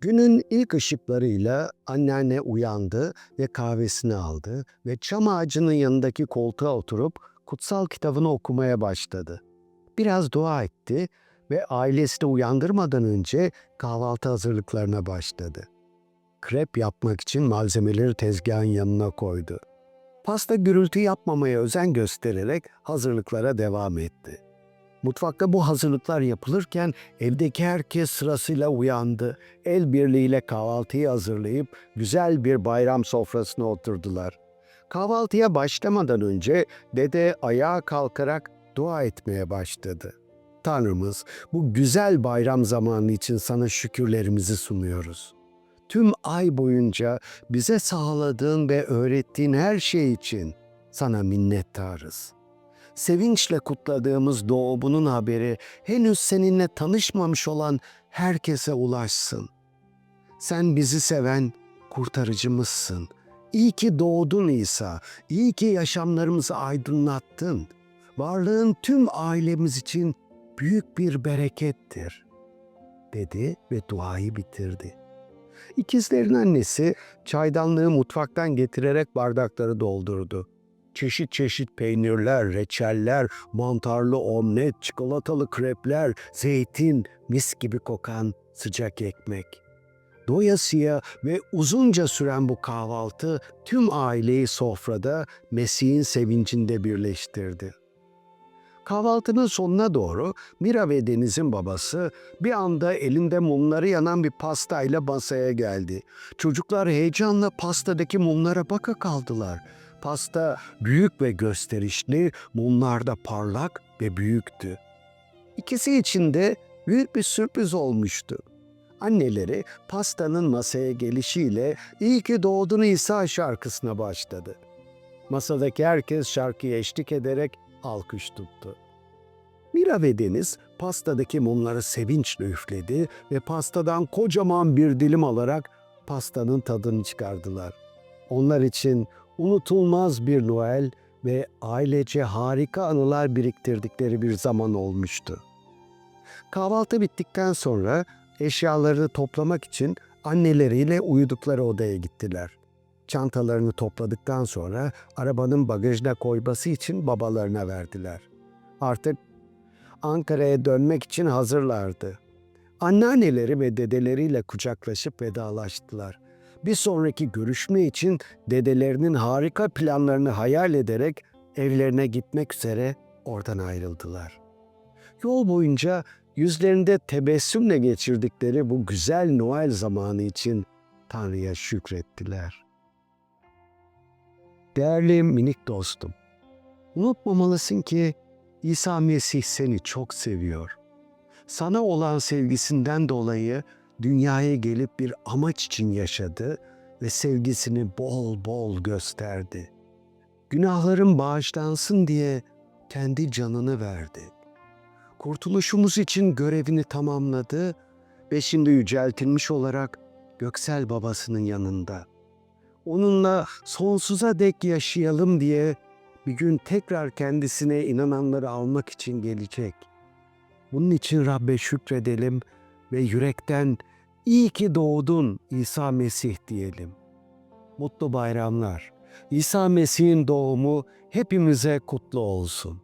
Günün ilk ışıklarıyla anneanne uyandı ve kahvesini aldı ve çam ağacının yanındaki koltuğa oturup kutsal kitabını okumaya başladı. Biraz dua etti ve ailesini uyandırmadan önce kahvaltı hazırlıklarına başladı. Krep yapmak için malzemeleri tezgahın yanına koydu. Pasta gürültü yapmamaya özen göstererek hazırlıklara devam etti. Mutfakta bu hazırlıklar yapılırken evdeki herkes sırasıyla uyandı. El birliğiyle kahvaltıyı hazırlayıp güzel bir bayram sofrasına oturdular. Kahvaltıya başlamadan önce dede ayağa kalkarak dua etmeye başladı. Tanrımız bu güzel bayram zamanı için sana şükürlerimizi sunuyoruz. Tüm ay boyunca bize sağladığın ve öğrettiğin her şey için sana minnettarız sevinçle kutladığımız doğumunun haberi henüz seninle tanışmamış olan herkese ulaşsın. Sen bizi seven kurtarıcımızsın. İyi ki doğdun İsa. İyi ki yaşamlarımızı aydınlattın. Varlığın tüm ailemiz için büyük bir berekettir." dedi ve duayı bitirdi. İkizlerin annesi çaydanlığı mutfaktan getirerek bardakları doldurdu çeşit çeşit peynirler, reçeller, mantarlı omlet, çikolatalı krepler, zeytin, mis gibi kokan sıcak ekmek. Doyasıya ve uzunca süren bu kahvaltı tüm aileyi sofrada Mesih'in sevincinde birleştirdi. Kahvaltının sonuna doğru Mira ve Deniz'in babası bir anda elinde mumları yanan bir pastayla masaya geldi. Çocuklar heyecanla pastadaki mumlara baka kaldılar. Pasta büyük ve gösterişli, mumlar da parlak ve büyüktü. İkisi için de büyük bir sürpriz olmuştu. Anneleri pastanın masaya gelişiyle İyi ki doğdun İsa şarkısına başladı. Masadaki herkes şarkıya eşlik ederek alkış tuttu. Mira ve Deniz pastadaki mumları sevinçle üfledi ve pastadan kocaman bir dilim alarak pastanın tadını çıkardılar. Onlar için unutulmaz bir Noel ve ailece harika anılar biriktirdikleri bir zaman olmuştu. Kahvaltı bittikten sonra eşyalarını toplamak için anneleriyle uyudukları odaya gittiler. Çantalarını topladıktan sonra arabanın bagajına koyması için babalarına verdiler. Artık Ankara'ya dönmek için hazırlardı. Anneanneleri ve dedeleriyle kucaklaşıp vedalaştılar bir sonraki görüşme için dedelerinin harika planlarını hayal ederek evlerine gitmek üzere oradan ayrıldılar. Yol boyunca yüzlerinde tebessümle geçirdikleri bu güzel Noel zamanı için Tanrı'ya şükrettiler. Değerli minik dostum, unutmamalısın ki İsa Mesih seni çok seviyor. Sana olan sevgisinden dolayı dünyaya gelip bir amaç için yaşadı ve sevgisini bol bol gösterdi. Günahların bağışlansın diye kendi canını verdi. Kurtuluşumuz için görevini tamamladı ve şimdi yüceltilmiş olarak göksel babasının yanında. Onunla sonsuza dek yaşayalım diye bir gün tekrar kendisine inananları almak için gelecek. Bunun için Rabbe şükredelim ve yürekten iyi ki doğdun İsa Mesih diyelim. Mutlu bayramlar. İsa Mesih'in doğumu hepimize kutlu olsun.